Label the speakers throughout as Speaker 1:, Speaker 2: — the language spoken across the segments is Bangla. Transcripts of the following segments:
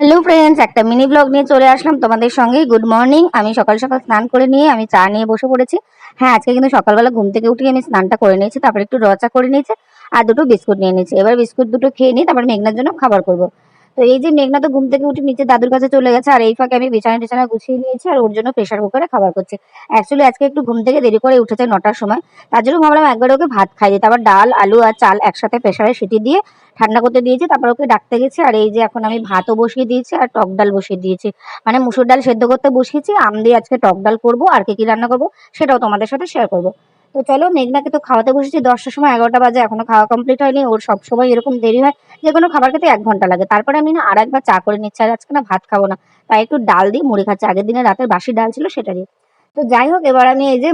Speaker 1: হ্যালো ফ্রেন্ডস একটা মিনি ব্লগ নিয়ে চলে আসলাম তোমাদের সঙ্গে। গুড মর্নিং আমি সকাল সকাল স্নান করে নিয়ে আমি চা নিয়ে বসে পড়েছি। হ্যাঁ আজকে কিন্তু সকালবেলা ঘুম থেকে উঠে আমি স্নানটা করে নিয়েছি, তারপরে একটু রচা করে নিয়েছি আর দুটো বিস্কুট নিয়ে নিয়েছি। এবার বিস্কুট দুটো খেয়ে নিয়ে তারপর মেঘনার জন্য খাবার করব। তো এই যে মেঘনা তো ঘুম থেকে উঠে নিচে দাদুর কাছে চলে গেছে, আর এই ফাঁকে আমি বিছানা টিছানা গুছিয়ে নিয়েছি আর ওর জন্য প্রেশার কুকারে খাবার করছি। অ্যাকচুয়ালি আজকে একটু ঘুম থেকে দেরি করে উঠেছে নটার সময়, তার জন্য ভাবলাম একবার ওকে ভাত খাই দিই। তারপর ডাল, আলু আর চাল একসাথে প্রেশারে সিটি দিয়ে ঠান্ডা করতে দিয়েছি, তারপর ওকে ডাকতে গেছি। আর এই যে এখন আমি ভাতও বসিয়ে দিয়েছি আর টক ডাল বসিয়ে দিয়েছি। মানে মুসুর ডাল সেদ্ধ করতে বসিয়েছি, আম দিয়ে আজকে টক ডাল করব আর কি কি রান্না করব সেটাও তোমাদের সাথে শেয়ার করব। তো চলো মেঘনাকে তো খাওয়াতে বসেছি, দশটার সময় এগারোটা বাজে, এখনও খাওয়া কমপ্লিট হয়নি, ওর সব সময় এরকম দেরি হয়, যে কোনো খাবার খেতে এক ঘণ্টা লাগে। তারপরে আমি না আর একবার চা করে নিচ্ছি, আর আজকে না ভাত খাব না, তাই একটু ডাল দিয়ে মুড়ি খাচ্ছি, আগের দিনে রাতের বাসি ডাল ছিল সেটা দিয়ে। তো যাই হোক, এবার আমি এই যে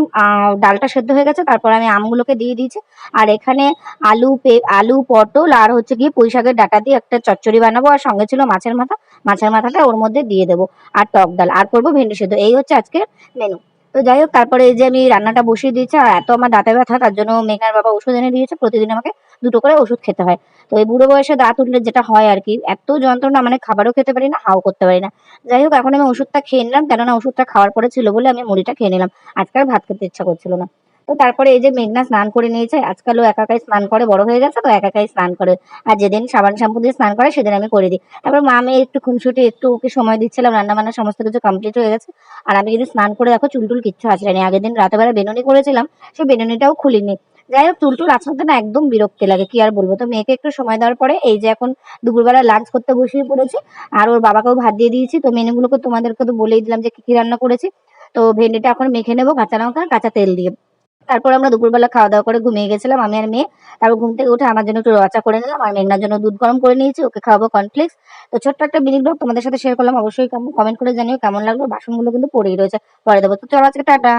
Speaker 1: ডালটা সেদ্ধ হয়ে গেছে, তারপর আমি আমগুলোকে দিয়ে দিয়েছি, আর এখানে আলু, পে, আলু, পটল, আর হচ্ছে গিয়ে পুঁই শাকের ডাটা দিয়ে একটা চচ্চড়ি বানাবো, আর সঙ্গে ছিল মাছের মাথা, মাছের মাথাটা ওর মধ্যে দিয়ে দেবো, আর টক ডাল, আর করব ভেন্ডি সেদ্ধ, এই হচ্ছে আজকের মেনু তো যাই হোক, তারপরে এই যে আমি রান্নাটা বসিয়ে দিয়েছি, আর এত আমার দাঁতে ব্যথা, তার জন্য মেঘার বাবা ওষুধ এনে দিয়েছে, প্রতিদিন আমাকে দুটো করে ওষুধ খেতে হয়। তো এই বুড়ো বয়সে দাঁত উঠলে যেটা হয় আর কি, এত যন্ত্রণা মানে খাবারও খেতে পারি না, হাও করতে পারি না। যাই হোক, এখন আমি ওষুধটা খেয়ে নিলাম, কেননা ওষুধটা খাওয়ার পরে ছিল বলে আমি মুড়িটা খেয়ে নিলাম। আজকাল ভাত খেতে ইচ্ছা করছিল না। তো তারপরে এই যে মেঘনা স্নান করে নিয়েছে আজকাল ও একা একাই স্নান করে, বড় হয়ে গেছে তো একা একাই স্নান করে। আর যেদিন সাবান শ্যাম্পু দিয়ে স্নান করে, সেদিন আমি করে দিই। তারপর মা, আমি একটু খুনসুটি, একটু ওকে সময় দিচ্ছিলাম রান্না বান্না সমস্ত কিছু কমপ্লিট হয়ে গেছে। আর আমি কিন্তু স্নান করে দেখো, চুলটুল কিচ্ছু আঁচড়াইনি আগের দিন রাতে বেলা বেনুনি করেছিলাম, সেই বেনুনিটাও খুলিনি। যাই হোক, চুলটুল আঁচড়াতে না একদম বিরক্তি লাগে, কি আর বলব? তো মেয়েকে একটু সময় দেওয়ার পরে, এই যে এখন দুপুরবেলা লাঞ্চ করতে বসিয়ে পড়েছি, আর ওর বাবাকেও ভাত দিয়ে দিয়েছি। তো মেনুগুলোকে তোমাদেরকে তো বলেই দিলাম যে কি কি রান্না করেছি। তো ভেন্ডিটা এখন মেখে নেব, কাঁচা লঙ্কা, কাঁচা তেল দিয়ে। তারপর আমরা দুপুরবেলা খাওয়া দাওয়া করে ঘুমিয়ে গেছিলাম, আমি আর মেয়ে। তারপর ঘুম থেকে উঠে আমার জন্য একটু রচা করে নিলাম, আর মেঘনার জন্য দুধ গরম করে নিয়েছি, ওকে খাওয়াবো কনফ্লিক্স তো ছোট্ট একটা মিনি ব্লগ তোমাদের সাথে শেয়ার করলাম, অবশ্যই কমেন্ট করে জানিও কেমন লাগল, বাসনগুলো কিন্তু পড়েই রয়েছে। পরে দেবো। তো চলো আজকে টাটা।